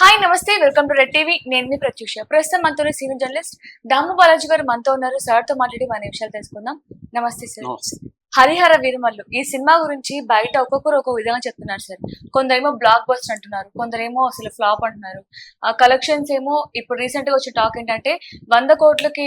Hi నమస్తే welcome to red TV. నేను మీ ప్రత్యూష. ప్రస్తుతం మనతో సీనియర్ జర్నలిస్ట్ దాము బాలాజీ గారు మనతో ఉన్నారు. సార్తో మాట్లాడి మన విషయాలు తెలుసుకుందాం. నమస్తే సార్. హరిహర వీరమల్లు. ఈ సినిమా గురించి బయట ఒక్కొక్కరు ఒక్కొక్క విధంగా చెప్తున్నారు సార్. కొందరేమో బ్లాక్ బస్టర్ అంటున్నారు. కొందరేమో అసలు ఫ్లాప్ అంటున్నారు. ఆ కలెక్షన్స్ ఏమో ఇప్పుడు రీసెంట్గా వచ్చిన టాక్ ఏంటంటే వంద కోట్లకి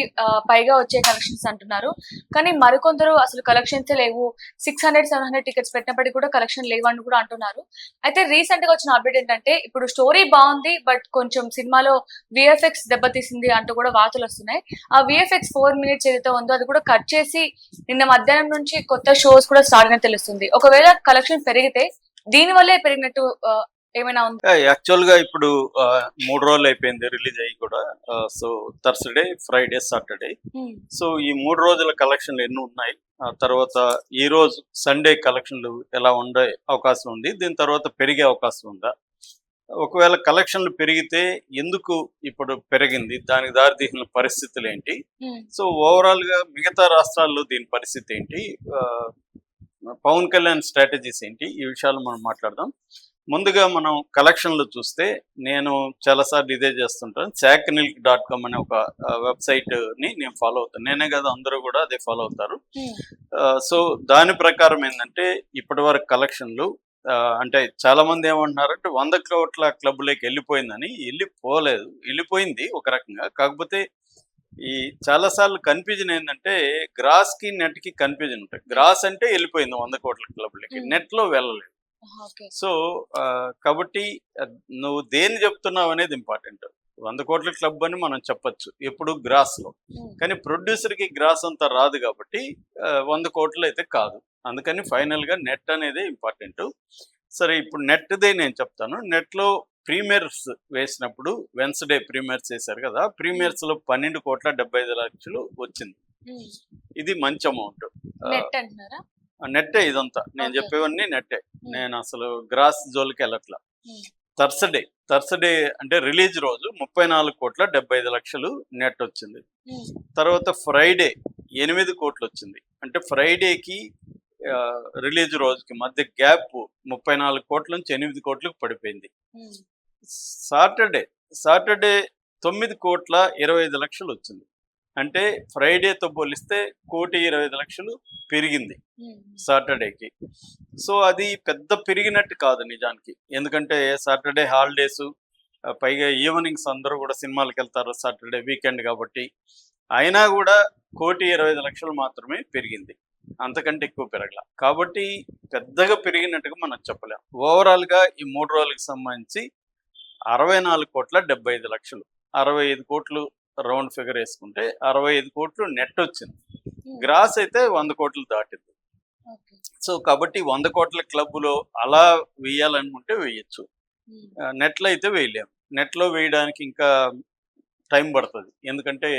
పైగా వచ్చే కలెక్షన్స్ అంటున్నారు. కానీ మరికొందరు అసలు కలెక్షన్స్ లేవు. Six hundred seven hundred tickets పెట్టినప్పటికీ కూడా కలెక్షన్ లేవు అని కూడా అంటున్నారు. అయితే రీసెంట్గా వచ్చిన అప్డేట్ ఏంటంటే ఇప్పుడు స్టోరీ బాగుంది బట్ కొంచెం సినిమాలో విఎఫ్ఎక్స్ దెబ్బతీసింది అంటూ కూడా వార్తలు వస్తున్నాయి. ఆ విఎఫ్ఎక్స్ ఫోర్ మినిట్స్ ఏదైతే ఉందో అది కూడా కట్ చేసి నిన్న మధ్యాహ్నం నుంచి కొత్త షోస్ కూడా స్టార్ట్ అయినట్టు తెలుస్తుంది. ఒకవేళ కలెక్షన్ పెరిగితే దీని వల్లే పెరిగినట్టు ఏమైనా ఉంది? యాక్చువల్గా ఇప్పుడు మూడు రోజులు అయిపోయింది రిలీజ్ అయ్యి కూడా. So Thursday Friday Saturday so ఈ మూడు రోజుల కలెక్షన్లు ఎన్ని ఉన్నాయి. తర్వాత ఈ రోజు సండే కలెక్షన్లు ఎలా ఉండే అవకాశం ఉంది. దీని తర్వాత పెరిగే అవకాశం ఉందా? ఒకవేళ కలెక్షన్లు పెరిగితే ఎందుకు ఇప్పుడు పెరిగింది? దానికి దారితీసిన పరిస్థితులు ఏంటి? సో ఓవరాల్గా మిగతా రాష్ట్రాల్లో దీని పరిస్థితి ఏంటి? పవన్ కళ్యాణ్ స్ట్రాటజీస్ ఏంటి? ఈ విషయాలు మనం మాట్లాడదాం. ముందుగా మనం కలెక్షన్లు చూస్తే నేను చాలాసార్లు ఇదే చేస్తుంటాను. శాక్నిల్క్ డాట్ కామ్ అనే ఒక వెబ్సైట్ని నేను ఫాలో అవుతాను. నేనే కదా అందరూ కూడా అదే ఫాలో అవుతారు. సో దాని ప్రకారం ఏంటంటే ఇప్పటి వరకు కలెక్షన్లు అంటే చాలా మంది ఏమంటున్నారంటే వంద కోట్ల క్లబ్లోకి వెళ్ళిపోయిందని. వెళ్ళిపోలేదు. వెళ్ళిపోయింది ఒక రకంగా. కాకపోతే ఈ చాలాసార్లు కన్ఫ్యూజన్ ఏంటంటే గ్రాస్కి నెట్కి కన్ఫ్యూజన్ ఉంటాయి. గ్రాస్ అంటే వెళ్ళిపోయింది వంద కోట్ల క్లబ్లకి. నెట్లో వెళ్ళలేదు. సో కాబట్టి నువ్వు దేని చెప్తున్నావు అనేది ఇంపార్టెంట్. వంద కోట్ల క్లబ్ అని మనం చెప్పొచ్చు. ఎప్పుడు గ్రాస్లో కానీ ప్రొడ్యూసర్కి గ్రాస్ అంతా రాదు కాబట్టి వంద కోట్లు అయితే కాదు. అందుకని ఫైనల్గా నెట్ అనేది ఇంపార్టెంట్. సరే ఇప్పుడు నెట్దే నేను చెప్తాను. నెట్లో ప్రీమియర్స్ వేసినప్పుడు వెన్స్డే ప్రీమియర్స్ వేశారు కదా ప్రీమియర్స్లో పన్నెండు కోట్ల డెబ్బై ఐదు లక్షలు వచ్చింది. ఇది మంచి అమౌంట్. నెట్టే ఇదంతా. నేను. చెప్పేవన్నీ నెట్టే. నేను అసలు గ్రాస్ జోలికి వెళ్ళట్లా. థర్స్డే థర్స్డే అంటే రిలీజ్ రోజు ముప్పై నాలుగు కోట్ల డెబ్బై ఐదు లక్షలు నెట్ వచ్చింది. తర్వాత ఫ్రైడే ఎనిమిది కోట్లు వచ్చింది. అంటే ఫ్రైడేకి రిలీజ్ రోజుకి మధ్య గ్యాప్ ముప్పై నాలుగు కోట్ల నుంచి ఎనిమిది కోట్లకు పడిపోయింది. సాటర్డే సాటర్డే తొమ్మిది కోట్ల ఇరవై ఐదు లక్షలు వచ్చింది. అంటే ఫ్రైడేతో పోలిస్తే కోటి ఇరవై ఐదు లక్షలు పెరిగింది సాటర్డేకి. సో అది పెద్ద పెరిగినట్టు కాదు నిజానికి. ఎందుకంటే సాటర్డే హాలిడేస్ పైగా ఈవినింగ్స్ అందరూ కూడా సినిమాలకు వెళ్తారు సాటర్డే వీకెండ్ కాబట్టి. అయినా కూడా కోటి ఇరవై ఐదు లక్షలు మాత్రమే పెరిగింది. అంతకంటే ఎక్కువ పెరగల. కాబట్టి పెద్దగా పెరిగినట్టుగా మనం చెప్పలేం. ఓవరాల్గా ఈ మూడు రోజులకు సంబంధించి అరవై నాలుగు కోట్ల డెబ్బై ఐదు లక్షలు. అరవై ఐదు కోట్లు రౌండ్ ఫిగర్ వేసుకుంటే అరవై ఐదు కోట్లు నెట్ వచ్చింది. ఉమ్, గ్రాస్ అయితే వంద కోట్లు దాటింది. సో కాబట్టి వంద కోట్ల క్లబ్లో అలా వేయాలనుకుంటే వేయచ్చు. ఆ, నెట్లో అయితే వేయలేము నెట్లో వేయడానికి ఇంకా టైం పడుతుంది. ఎందుకంటే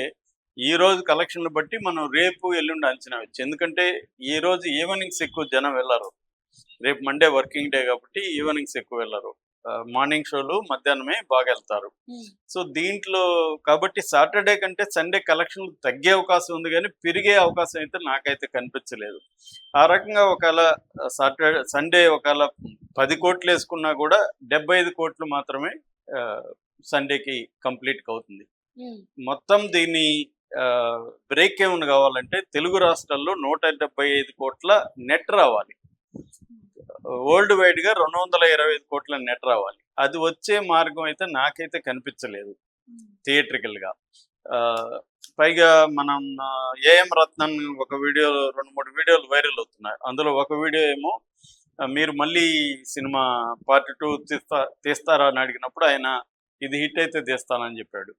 ఈ రోజు కలెక్షన్లు బట్టి మనం రేపు ఎల్లుండి అంచనా వచ్చు ఎందుకంటే ఈ రోజు ఈవినింగ్స్ ఎక్కువ జనం వెళ్ళరు. రేపు మండే వర్కింగ్ డే కాబట్టి ఈవినింగ్స్ ఎక్కువ వెళ్ళరు. మార్నింగ్ షోలు మధ్యాహ్నమే బాగా వెళ్తారు. సో దీంట్లో కాబట్టి సాటర్డే కంటే సండే కలెక్షన్లు తగ్గే అవకాశం ఉంది కానీ పెరిగే అవకాశం అయితే నాకైతే కనిపించలేదు. ఆ రకంగా ఒకవేళ సాటర్డే సండే ఒకవేళ పది కోట్లు వేసుకున్నా కూడా డెబ్బై ఐదు కోట్లు మాత్రమే సండేకి కంప్లీట్గా అవుతుంది. మొత్తం దీన్ని బ్రేక్ ఏమైనా కావాలంటే తెలుగు రాష్ట్రాల్లో నూట డెబ్బై ఐదు కోట్ల నెట్ రావాలి. వరల్డ్ వైడ్గా రెండు వందల ఇరవై ఐదు కోట్ల నెట్ రావాలి. అది వచ్చే మార్గం అయితే నాకైతే కనిపించలేదు థియేట్రికల్గా ఆ, పైగా మనం ఏఎం రత్నన్ ఒక వీడియో రెండు మూడు వీడియోలు వైరల్ అవుతున్నాయి. అందులో ఒక వీడియో ఏమో మీరు మళ్ళీ సినిమా పార్ట్ టూ తీస్తా తీస్తారా అని అడిగినప్పుడు ఆయన ఇది హిట్ అయితే తీస్తానని చెప్పాడు.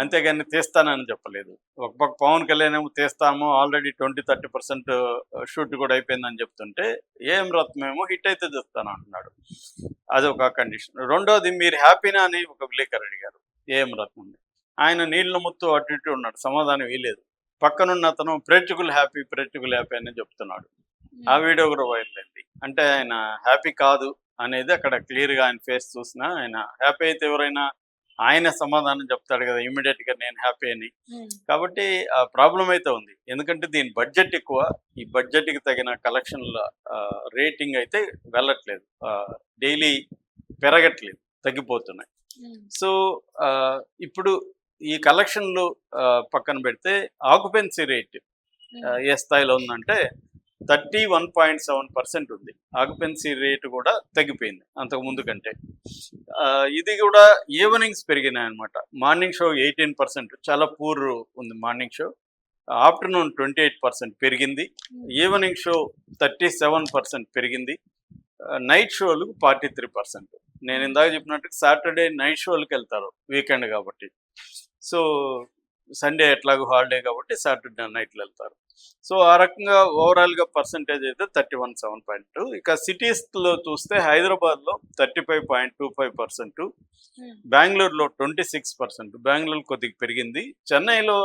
అంతేగాని తీస్తానని చెప్పలేదు. ఒక పక్క పవన్ కళ్యాణ్ ఏమో తీస్తాము already twenty thirty percent shoot కూడా అయిపోయిందని చెప్తుంటే ఏం రత్నం ఏమో హిట్ అయితే తీస్తాను అంటున్నాడు అది ఒక కండిషన్ రెండోది మీరు హ్యాపీనా అని ఒక విలేకరు అడిగారు. ఏం రత్నం ఆయన నీళ్ళ ముత్తు అటు ఇటు ఉన్నాడు సమాధానం వేయలేదు పక్కనున్న అతను ప్రేక్షకులు హ్యాపీ ప్రేక్షకులు హ్యాపీ అని చెప్తున్నాడు. ఆ వీడియో కూడా వైరల్ అయింది. అంటే ఆయన హ్యాపీ కాదు అనేది అక్కడ క్లియర్గా ఆయన ఫేస్ చూసినా ఆయన హ్యాపీ అయితే ఎవరైనా ఆయన సమాధానం చెప్తాడు కదా ఇమీడియట్గా నేను హ్యాపీ అని. ఉమ్, కాబట్టి ఆ ప్రాబ్లం అయితే ఉంది. ఎందుకంటే దీని బడ్జెట్ ఎక్కువ ఈ బడ్జెట్కి తగిన కలెక్షన్ల రేటింగ్ అయితే వెళ్ళట్లేదు. డైలీ పెరగట్లేదు తగ్గిపోతున్నాయి. సో ఆ, ఇప్పుడు ఈ కలెక్షన్లు పక్కన పెడితే ఆక్యుపెన్సీ రేట్ ఏ స్థాయిలో ఉందంటే thirty one point seven percent ఉంది. ఆక్యుపెన్సీ రేటు కూడా తగ్గిపోయింది అంతకు ముందు కంటే. ఇది కూడా ఈవినింగ్స్ పెరిగినాయి అనమాట మార్నింగ్ షో ఎయిటీన్ పర్సెంట్. చాలా పూర్ ఉంది morning show. Afternoon twenty eight percent పెరిగింది. Evening show thirty seven percent పెరిగింది. నైట్ షోలు ఫార్టీ త్రీ పర్సెంట్. నేను ఇందాక చెప్పినట్టు సాటర్డే నైట్ షోలకు వెళ్తారు వీకెండ్ కాబట్టి. సో సండే ఎట్లాగో హాలిడే కాబట్టి సాటర్డే నైట్లు వెళ్తారు. సో ఆ రకంగా ఓవరాల్గా పర్సంటేజ్ అయితే thirty one seven point two. ఇక సిటీస్లో చూస్తే హైదరాబాద్లో thirty five point two five percent బెంగళూరులో ట్వంటీ సిక్స్ పర్సెంట్. బెంగళూరు కొద్దిగా పెరిగింది. చెన్నైలో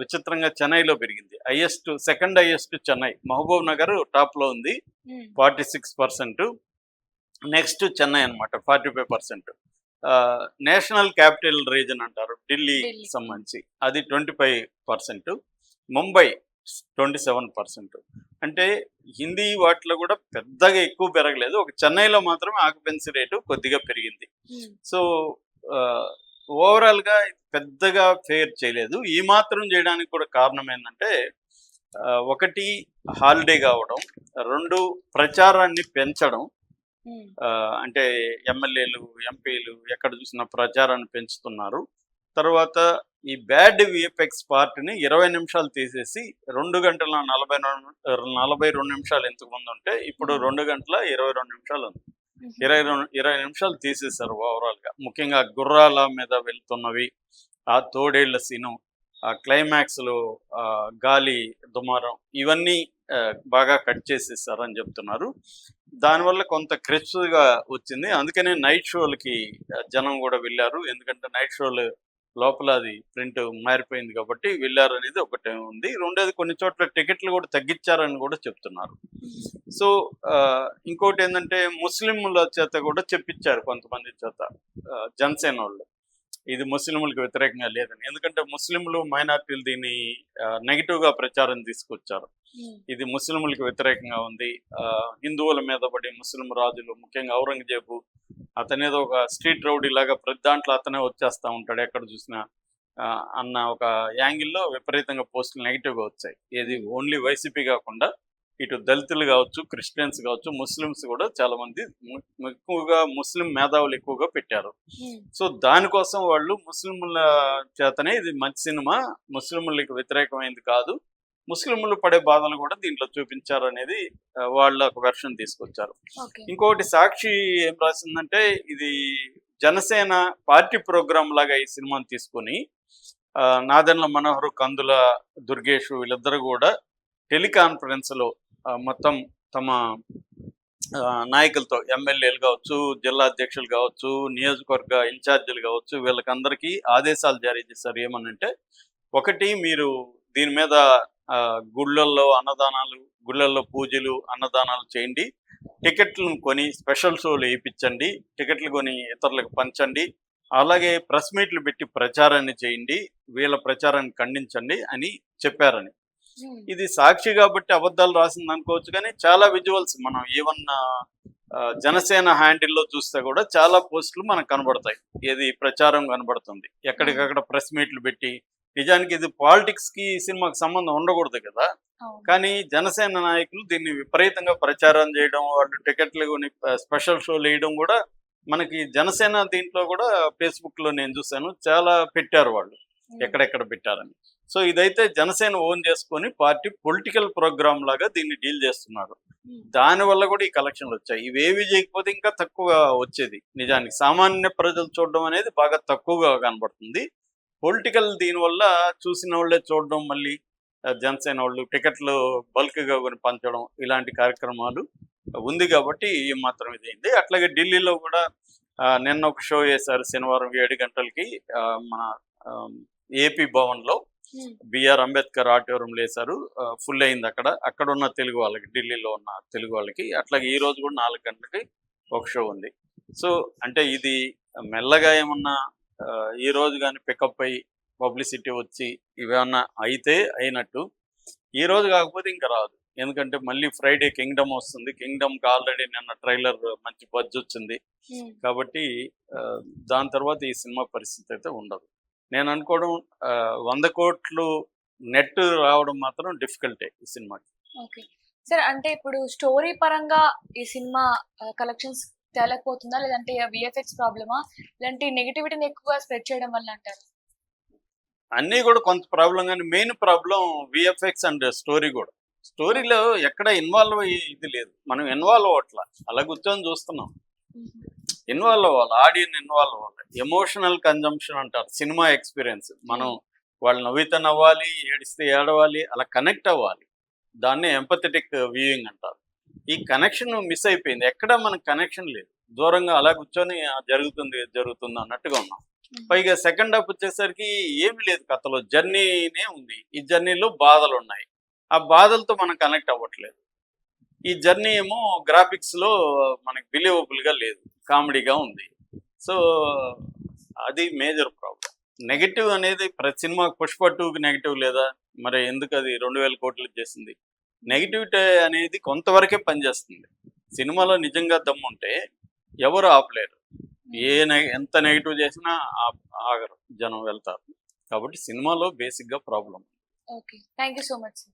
విచిత్రంగా చెన్నైలో పెరిగింది. Highest second highest Chennai. Mahbubnagar టాప్లో ఉంది. Forty six percent. Next Chennai అనమాట forty five percent. National capital region అంటారు ఢిల్లీ. సంబంధించి. అది twenty five percent Mumbai twenty seven percent. అంటే హిందీ వాటిలో కూడా పెద్దగా ఎక్కువ పెరగలేదు. ఒక చెన్నైలో మాత్రమే ఆక్యుపెన్సీ రేటు కొద్దిగా పెరిగింది. సో ఓవరాల్గా పెద్దగా ఫేర్ చేయలేదు. ఈ మాత్రం చేయడానికి కూడా కారణం ఏంటంటే ఒకటి హాలిడే కావడం రెండు ప్రచారాన్ని పెంచడం అంటే ఎమ్మెల్యేలు ఎంపీలు ఎక్కడ చూసినా ప్రచారాన్ని పెంచుతున్నారు. తర్వాత ఈ బ్యాడ్ విఎఫ్ఎక్స్ పార్ట్ని ఇరవై నిమిషాలు తీసేసి రెండు గంటల నలభై నలభై రెండు నిమిషాలు ఎంతకు ముందు ఉంటే ఇప్పుడు రెండు గంటల ఇరవై రెండు నిమిషాలు ఉంది. ఇరవై రెండు ఇరవై నిమిషాలు తీసేశారు ఓవరాల్గా. ముఖ్యంగా గుర్రాల మీద వెళ్తున్నవి ఆ తోడేళ్ళ సీను ఆ క్లైమాక్స్లో ఆ గాలి దుమారం ఇవన్నీ బాగా కట్ చేసేసారు అని చెప్తున్నారు. దానివల్ల కొంత క్రిస్ప్గా వచ్చింది. అందుకనే నైట్ షోలకి జనం కూడా వెళ్ళారు. ఎందుకంటే నైట్ షోలు లోపల అది ప్రింట్ మారిపోయింది కాబట్టి వెళ్ళారు అనేది ఒకటే ఉంది. రెండోది కొన్ని చోట్ల టికెట్లు కూడా తగ్గించారని కూడా చెప్తున్నారు. సో ఆ, ఇంకోటి ఏంటంటే ముస్లింల చేత కూడా చెప్పించారు కొంతమంది చేత ఆ, జనసేన వాళ్ళు. ఇది ముస్లింలకు వ్యతిరేకంగా లేదని. ఎందుకంటే ముస్లింలు మైనార్టీలు దీన్ని నెగిటివ్గా ప్రచారం తీసుకొచ్చారు. ఇది ముస్లింలకు వ్యతిరేకంగా ఉంది. ఆ, హిందువుల మీద పడి ముస్లిం రాజులు ముఖ్యంగా ఔరంగజేబు అతనేదో ఒక స్ట్రీట్ రౌడీ లాగా ప్రతి దాంట్లో అతనే వచ్చేస్తా ఉంటాడు. ఎక్కడ చూసినా అన్న ఒక యాంగిల్లో విపరీతంగా పోస్టులు నెగిటివ్గా వచ్చాయి. ఇది ఓన్లీ వైసీపీ కాకుండా ఇటు దళితులు కావచ్చు క్రిస్టియన్స్ కావచ్చు ముస్లిమ్స్ కూడా చాలా మంది ఎక్కువగా ముస్లిం మేధావులు ఎక్కువగా పెట్టారు. సో దానికోసం వాళ్ళు ముస్లింల చేతనే ఇది మంచి సినిమా. ముస్లింలకు వ్యతిరేకమైంది కాదు. ముస్లింలు పడే బాధలు కూడా దీంట్లో చూపించారు అనేది వాళ్ళ ఒక వెర్షన్ తీసుకొచ్చారు. ఓకే. ఇంకోటి సాక్షి ఏం రాసిందంటే ఇది జనసేన పార్టీ ప్రోగ్రామ్ లాగా ఈ సినిమాని తీసుకొని నాదెండ్ల మనోహర్ కందుల దుర్గేష్ వీళ్ళిద్దరు కూడా టెలికాన్ఫరెన్స్లో ఆ, మొత్తం తమ నాయకులతో ఎమ్మెల్యేలు కావచ్చు జిల్లా అధ్యక్షులు కావచ్చు నియోజకవర్గ ఇన్ఛార్జీలు కావచ్చు వీళ్ళకందరికీ ఆదేశాలు జారీ చేశారు. ఏమనంటే ఒకటి మీరు దీని మీద గుళ్ళల్లో అన్నదానాలు గుళ్ళల్లో పూజలు అన్నదానాలు చేయండి. టికెట్లను కొని స్పెషల్ షోలు వేయించండి. టికెట్లు కొని ఇతరులకు పంచండి. అలాగే ప్రెస్ మీట్లు పెట్టి ప్రచారాన్ని చేయండి. వీళ్ళ ప్రచారాన్ని ఖండించండి అని చెప్పారని. ఇది సాక్షి కాబట్టి అబద్ధాలు రాసింది అనుకోవచ్చు కానీ చాలా విజువల్స్ మనం ఈవెన్ జనసేన హ్యాండిల్లో చూస్తే కూడా చాలా పోస్టులు మనకు కనబడతాయి. ఏది ప్రచారం కనబడుతుంది. ఎక్కడికక్కడ ప్రెస్ మీట్లు పెట్టి నిజానికి ఇది పాలిటిక్స్కి సినిమాకి సంబంధం ఉండకూడదు కదా. కానీ జనసేన నాయకులు దీన్ని విపరీతంగా ప్రచారం చేయడం వాళ్ళు టికెట్లు కొని స్పెషల్ షోలు వేయడం కూడా మనకి జనసేన దీంట్లో కూడా ఫేస్బుక్లో నేను చూశాను. చాలా పెట్టారు వాళ్ళు. ఎక్కడెక్కడ పెట్టారని. సో ఇదైతే జనసేన ఓన్ చేసుకొని పార్టీ పొలిటికల్ ప్రోగ్రామ్ లాగా దీన్ని డీల్ చేస్తున్నారు. దాని వల్ల కూడా ఈ కలెక్షన్లు వచ్చాయి. ఇవేవి చేయకపోతే ఇంకా తక్కువ వచ్చేది నిజానికి. సామాన్య ప్రజలు చూడడం అనేది బాగా తక్కువగా కనబడుతుంది. పొలిటికల్ దీనివల్ల చూసిన వాళ్ళే చూడడం మళ్ళీ జనసేన వాళ్ళు టికెట్లు బల్క్గా కొని పంచడం ఇలాంటి కార్యక్రమాలు ఉంది కాబట్టి మాత్రం ఇదైంది. అట్లాగే ఢిల్లీలో కూడా నిన్న ఒక షో చేశారు శనివారం ఏడు గంటలకి మన ఏపీ భవన్లో బిఆర్ అంబేద్కర్ ఆడిటోరియం వేశారు ఫుల్ అయింది అక్కడ. అక్కడ ఉన్న తెలుగు వాళ్ళకి ఢిల్లీలో ఉన్న తెలుగు వాళ్ళకి అట్లాగే ఈ రోజు కూడా నాలుగు గంటలకి ఒక షో ఉంది. సో అంటే ఇది మెల్లగా ఏమన్నా ఈ రోజు కానీ పికప్ అయ్యి పబ్లిసిటీ వచ్చి ఇవేమన్నా అయితే అయినట్టు ఈ రోజు కాకపోతే ఇంకా రాదు. ఎందుకంటే మళ్ళీ ఫ్రైడే కింగ్డమ్ వస్తుంది. కింగ్డమ్కి ఆల్రెడీ నిన్న ట్రైలర్ మంచి బజ్ వచ్చింది. ఉమ్, కాబట్టి దాని తర్వాత ఈ సినిమా పరిస్థితి అయితే ఉండదు. నేను అనుకోవడం వంద కోట్లు నెట్ రావడం మాత్రం డిఫికల్టే ఈ సినిమాకి. ఓకే. సార్ అంటే ఇప్పుడు స్టోరీ పరంగా ఈ సినిమా కలెక్షన్స్ తేలకపోతుందా? లేదంటే విఎఫ్ఎక్స్ ప్రాబ్లమా? లేదంటే నెగిటివిటీని ఎక్కువ స్ప్రెడ్ చేయడం వల్ల అంటారు? అన్నీ కూడా కొంత ప్రాబ్లం కానీ main problem VFX and story కూడా. స్టోరీలో ఎక్కడ ఇన్వాల్వ్ అయ్యి ఇది లేదు. మనం ఇన్వాల్వ్ అవ్వట్లా. అలా కూర్చొని చూస్తున్నాం. ఇన్వాల్వ్ అవ్వాలి ఆడియన్ ఇన్వాల్వ్ అవ్వాలి. ఎమోషనల్ కన్జంప్షన్ అంటారు సినిమా ఎక్స్పీరియన్స్ మనం వాళ్ళు నవ్వితే నవ్వాలి ఏడిస్తే ఏడవాలి అలా కనెక్ట్ అవ్వాలి. దాన్ని ఎంపథెటిక్ వ్యూయింగ్ అంటారు. ఈ కనెక్షన్ మిస్ అయిపోయింది. ఎక్కడ మనకు కనెక్షన్ లేదు. దూరంగా అలా కూర్చొని "ఆ, జరుగుతుంది జరుగుతుంది అన్నట్టుగా ఉన్నాం. పైగా సెకండ్ హాఫ్ వచ్చేసరికి ఏమీ లేదు కథలో. జర్నీనే ఉంది. ఈ జర్నీలో బాధలు ఉన్నాయి ఆ బాధలతో మనం కనెక్ట్ అవ్వట్లేదు. ఈ జర్నీ ఏమో గ్రాఫిక్స్లో మనకి బిలీవబుల్గా లేదు. కామెడీగా ఉంది. సో అది మేజర్ ప్రాబ్లం నెగిటివ్ అనేది ప్రతి సినిమా పుష్ప టూకి నెగిటివ్ లేదా? మరి ఎందుకు అది రెండు వేల కోట్లు చేసింది? నెగిటివిటీ అనేది కొంతవరకే పనిచేస్తుంది. సినిమాలో నిజంగా దమ్ముంటే ఎవరు ఆపలేరు. ఏ నె- ఎంత నెగిటివ్ చేసినా ఆ- ఆగరు. జనం వెళ్తారు. కాబట్టి సినిమాలో బేసిక్గా problem okay. Thank you so much sir.